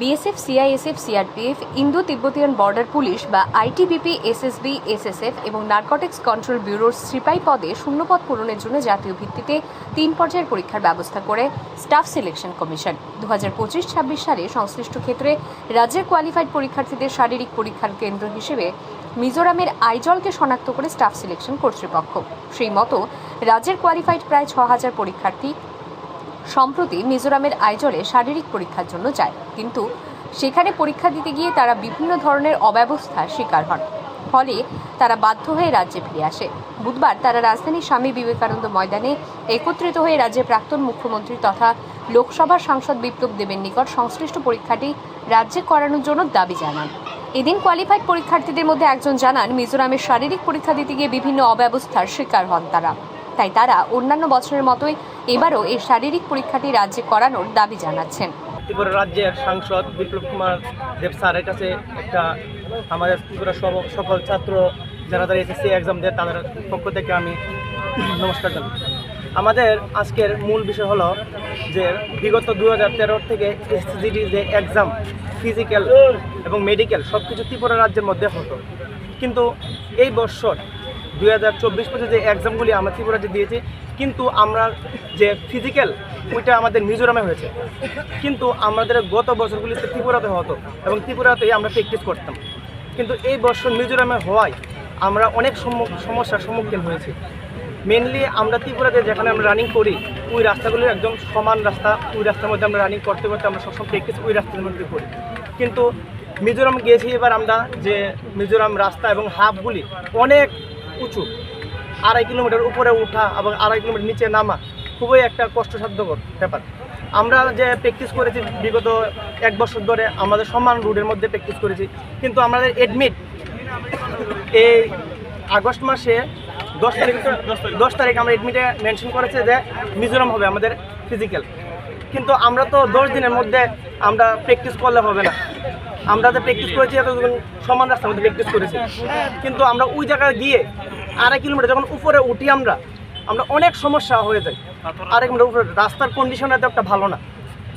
BSF, CISF, CRPF, Indo Tibetan border police বা ITBP, SSB, SSF এবং narcotics control ব্যুরোর সিপাই পদে শূন্যপদ পূরণের জন্য জাতীয় ভিত্তিতে তিন পর্যায়ের পরীক্ষার ব্যবস্থা করে স্টাফ সিলেকশন কমিশন। দু হাজার পঁচিশ ছাব্বিশ সালে সংশ্লিষ্ট ক্ষেত্রে রাজ্যের কোয়ালিফাইড পরীক্ষার্থীদের শারীরিক পরীক্ষার কেন্দ্র হিসেবে মিজোরামের আইজলকে শনাক্ত করে স্টাফ সিলেকশন কর্তৃপক্ষ। সেই মতো রাজ্যের কোয়ালিফাইড প্রায় ছ হাজার পরীক্ষার্থী সম্প্রতি মিজোরামের আইজলে শারীরিক পরীক্ষার জন্য যায়। কিন্তু সেখানে পরীক্ষা দিতে গিয়ে তারা বিভিন্ন ধরনের অব্যবস্থার শিকার হন। ফলে তারা বাধ্য হয়ে রাজ্যে ফিরে আসে। বুধবার তারা রাজধানীর স্বামী বিবেকানন্দ ময়দানে একত্রিত হয়ে রাজ্যের প্রাক্তন মুখ্যমন্ত্রী তথা লোকসভার সাংসদ বিপ্লব দেবের নিকট সংশ্লিষ্ট পরীক্ষাটি রাজ্যে করানোর জন্য দাবি জানান। এদিন কোয়ালিফাইড পরীক্ষার্থীদের মধ্যে একজন জানান মিজোরামের শারীরিক পরীক্ষা দিতে গিয়ে বিভিন্ন অব্যবস্থার শিকার হন তারা। তাই তারা অন্যান্য বছরের মতোই এবারও এই শারীরিক পরীক্ষাটি রাজ্যে করানোর দাবি জানাচ্ছেন। ত্রিপুরা রাজ্যের সাংসদ বিপ্লব কুমার দেব স্যারের কাছে একটা আমাদের ত্রিপুরা সকল ছাত্র যারা যারা এসএসসি এক্সাম দেয়, তাদের পক্ষ থেকে আমি নমস্কার জানাই। আমাদের আজকের মূল বিষয় হলো যে বিগত দু হাজার তেরো থেকে এসএসজিডি যে এক্সাম ফিজিক্যাল এবং মেডিকেল সব কিছু ত্রিপুরা রাজ্যের মধ্যে হতো। কিন্তু এই বছর দুই হাজার চব্বিশ পঁচিশ যে এক্সামগুলি আমরা ত্রিপুরা রাজ্যে দিয়েছি, কিন্তু আমরা যে ফিজিক্যাল ওইটা আমাদের মিজোরামে হয়েছে। কিন্তু আমাদের গত বছরগুলিতে ত্রিপুরাতে হতো এবং ত্রিপুরাতেই আমরা প্র্যাকটিস করতাম। কিন্তু এই বছর মিজোরামে হওয়ায় আমরা অনেক সমস্যার সম্মুখীন হয়েছি। মেনলি আমরা ত্রিপুরাতে যেখানে আমরা রানিং করি, ওই রাস্তাগুলো একদম সমান রাস্তা, ওই রাস্তার মধ্যে আমরা রানিং করতে করতে আমরা সবসময় প্র্যাকটিস ওই রাস্তার মধ্যে করি। কিন্তু মিজোরাম গিয়েছি এবার আমরা যে মিজোরাম রাস্তা এবং হাফগুলি অনেক উঁচু। আড়াই কিলোমিটার উপরে ওঠা এবং আড়াই কিলোমিটার নিচে নামা খুবই একটা কষ্টসাধ্যকর ব্যাপার। আমরা যে প্র্যাকটিস করেছি বিগত এক বছর ধরে, আমাদের সমান রুটের মধ্যে প্র্যাকটিস করেছি। কিন্তু আমাদের এডমিট এই আগস্ট মাসে দশ তারিখ দশ তারিখ আমরা এডমিটে মেনশন করেছে যে মিজোরাম হবে আমাদের ফিজিক্যাল কিন্তু আমরা তো দশ দিনের মধ্যে আমরা প্র্যাকটিস করলে হবে না। আমরা যে প্র্যাকটিস করেছি এতদিন সমান রাস্তার মধ্যে প্র্যাকটিস করেছি। কিন্তু আমরা ওই জায়গায় গিয়ে আড়াই কিলোমিটার যখন উপরে উঠি আমরা আমরা অনেক সমস্যা হয়ে যায়। আড়াই কিলোমিটার উপরে রাস্তার কন্ডিশন এত একটা ভালো না।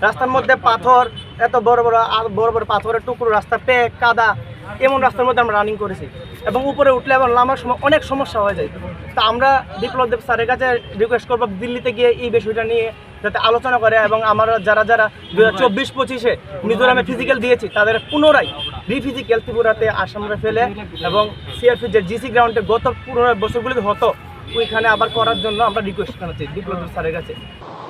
রাস্তার মধ্যে পাথর, এত বড় বড় বড় বড় পাথরের টুকরো, রাস্তা পেক, কাদা, এমন রাস্তার মধ্যে আমরা রানিং করেছি। এবং উপরে উঠলে এবং নামার সময় অনেক সমস্যা হয়ে যায়। তা আমরা বিপ্লব দেব স্যারের কাছে রিকোয়েস্ট করব দিল্লিতে গিয়ে এই বিষয়টা নিয়ে যাতে আলোচনা করে এবং আমার যারা যারা দু হাজার চব্বিশ পঁচিশে মিজোরামে ফিজিক্যাল দিয়েছি, তাদের পুনরায় রিফিজিক্যাল ত্রিপুরাতে আসামরা ফেলে এবং সিআরপি যে জিসি গ্রাউন্ডে গত পুনরায় বছরগুলিতে হতো ওইখানে আবার করার জন্য আমরা রিকোয়েস্ট জানাচ্ছি বিপ্লব স্যারের কাছে।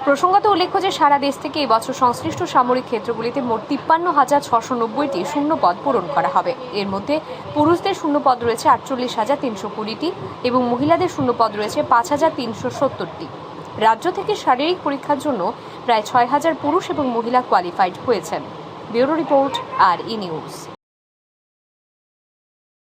প্রসঙ্গত উল্লেখ্য যে সারা দেশ থেকে এই বছর সংশ্লিষ্ট সামরিক ক্ষেত্রগুলিতে মোট তিপ্পান্ন হাজার ছশো নব্বইটি শূন্যপদ পূরণ করা হবে। এর মধ্যে পুরুষদের শূন্যপদ রয়েছে আটচল্লিশ হাজার তিনশো কুড়িটি এবং মহিলাদের শূন্যপদ রয়েছে পাঁচ হাজার তিনশো সত্তরটি। রাজ্য থেকে শারীরিক পরীক্ষার জন্য প্রায় ছয় হাজার পুরুষ এবং মহিলা কোয়ালিফাইড হয়েছেন। ব্যুরো রিপোর্ট, আর ই নিউজ।